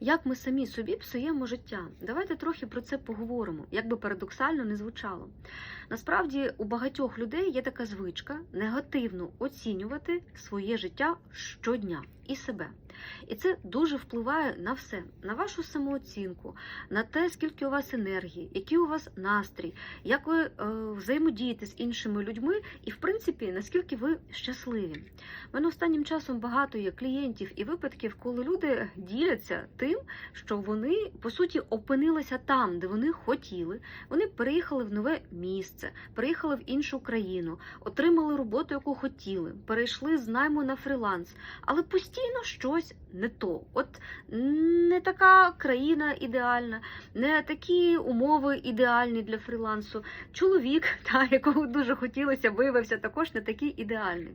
Як ми самі собі псуємо життя? Давайте трохи про це поговоримо, як би парадоксально не звучало. Насправді у багатьох людей є така звичка негативно оцінювати своє життя щодня і себе. І це дуже впливає на все, на вашу самооцінку, на те, скільки у вас енергії, який у вас настрій, як ви е, взаємодієте з іншими людьми, і, в принципі, наскільки ви щасливі. У мене останнім часом багато є клієнтів і випадків, коли люди діляться тим, що вони по суті опинилися там, де вони хотіли. Вони переїхали в нове місце, переїхали в іншу країну, отримали роботу, яку хотіли, перейшли з найму на фріланс, але постійно щось не то. От не така країна ідеальна, не такі умови ідеальні для фрілансу. Чоловік, та, якого дуже хотілося, виявився також не такий ідеальний.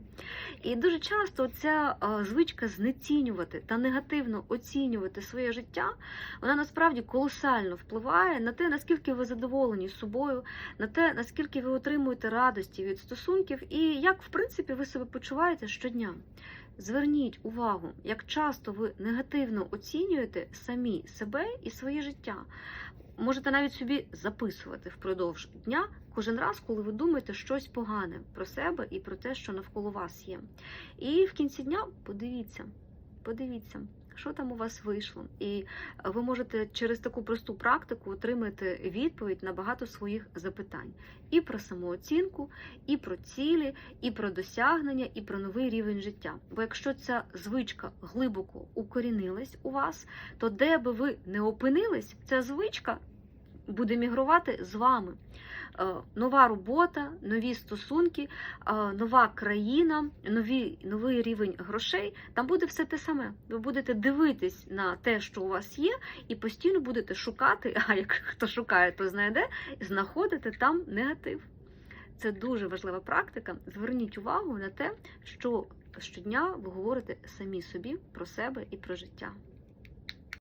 І дуже часто ця звичка знецінювати та негативно оцінювати своє життя, вона насправді колосально впливає на те, наскільки ви задоволені собою, на те, наскільки ви отримуєте радості від стосунків, і як, в принципі, ви себе почуваєте щодня. Зверніть увагу, як часто ви негативно оцінюєте самі себе і своє життя. Можете навіть собі записувати впродовж дня кожен раз, коли ви думаєте щось погане про себе і про те, що навколо вас є. І в кінці дня подивіться, подивіться, що там у вас вийшло. І ви можете через таку просту практику отримати відповідь на багато своїх запитань і про самооцінку, і про цілі, і про досягнення, і про новий рівень життя. Бо якщо ця звичка глибоко укорінилась у вас, то де би ви не опинились, ця звичка буде мігрувати з вами. Е, Нова робота, нові стосунки, е, нова країна, нові, новий рівень грошей. Там буде все те саме. Ви будете дивитись на те, що у вас є, і постійно будете шукати. А як хто шукає, то знайде, знаходити там негатив. Це дуже важлива практика. Зверніть увагу на те, що щодня ви говорите самі собі про себе і про життя.